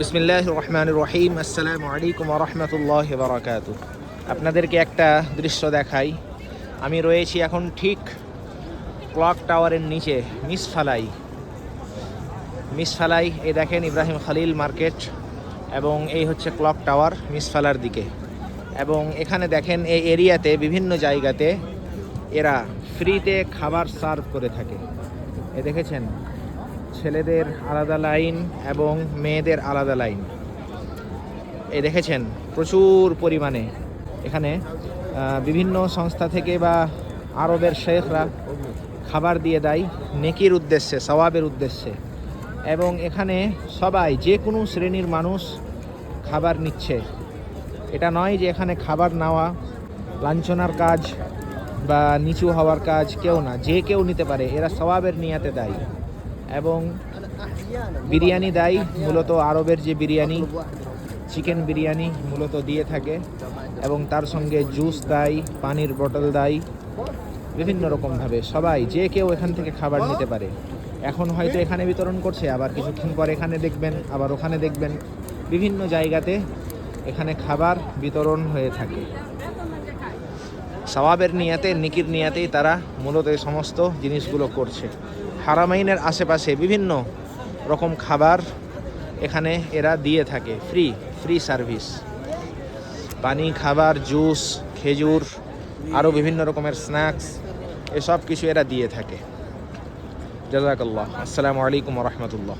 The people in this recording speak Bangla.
বিসমিল্লাহ রহমান রহিম। আসসালামু আলাইকুম রহমতুল্লাহ বারাকাতু আপনাদেরকে একটা দৃশ্য দেখাই। আমি রয়েছি এখন ঠিক ক্লক টাওয়ারের নিচে, মিসফালাই। মিসফালাই, এই দেখেন ইব্রাহিম খালিল মার্কেট এবং এই হচ্ছে ক্লক টাওয়ার মিসফালার দিকে। এবং এখানে দেখেন এই এরিয়াতে, বিভিন্ন জায়গাতে এরা ফ্রিতে খাবার সার্ভ করে থাকে। এ দেখেছেন? ছেলেদের আলাদা লাইন এবং মেয়েদের আলাদা লাইন। এই দেখেছেন, প্রচুর পরিমাণে। এখানে বিভিন্ন সংস্থা থেকে বা আরবের শেখরা খাবার দিয়ে দেয় নেকির উদ্দেশ্যে, সওয়াবের উদ্দেশ্যে। এবং এখানে সবাই, যে কোনো শ্রেণির মানুষ খাবার নিচ্ছে। এটা নয় যে এখানে খাবার নেওয়া লাঞ্ছনার কাজ বা নিচু হওয়ার কাজ কেউ না। যে কেউ নিতে পারে, এরা সওয়াবের নিয়াতে দেয়। এবং বিরিয়ানি দেয়, মূলত আরবের যে বিরিয়ানি, চিকেন বিরিয়ানি মূলত দিয়ে থাকে এবং তার সঙ্গে জুস দেয়, পানির বোতল দেয়, বিভিন্ন রকমভাবে সবাই, যে কেউ এখান থেকে খাবার নিতে পারে। এখন হয়তো এখানে বিতরণ করছে, আবার কিছুক্ষণ পর এখানে দেখবেন, আবার ওখানে দেখবেন। বিভিন্ন জায়গাতে এখানে খাবার বিতরণ হয়ে থাকে। সওয়াবের নিয়াতে, নিকির নিয়াতেই তারা মূলত এই সমস্ত জিনিসগুলো করছে। হারামাইনের আশেপাশে বিভিন্ন রকম খাবার এখানে এরা দিয়ে থাকে। ফ্রি ফ্রি সার্ভিস পানি, খাবার জুস খেজুর, আরও বিভিন্ন রকমের স্ন্যাক্স এসব কিছু এরা দিয়ে থাকে। জাজাকাল্লাহ আসসালামু আলাইকুম রহমতুল্লাহ।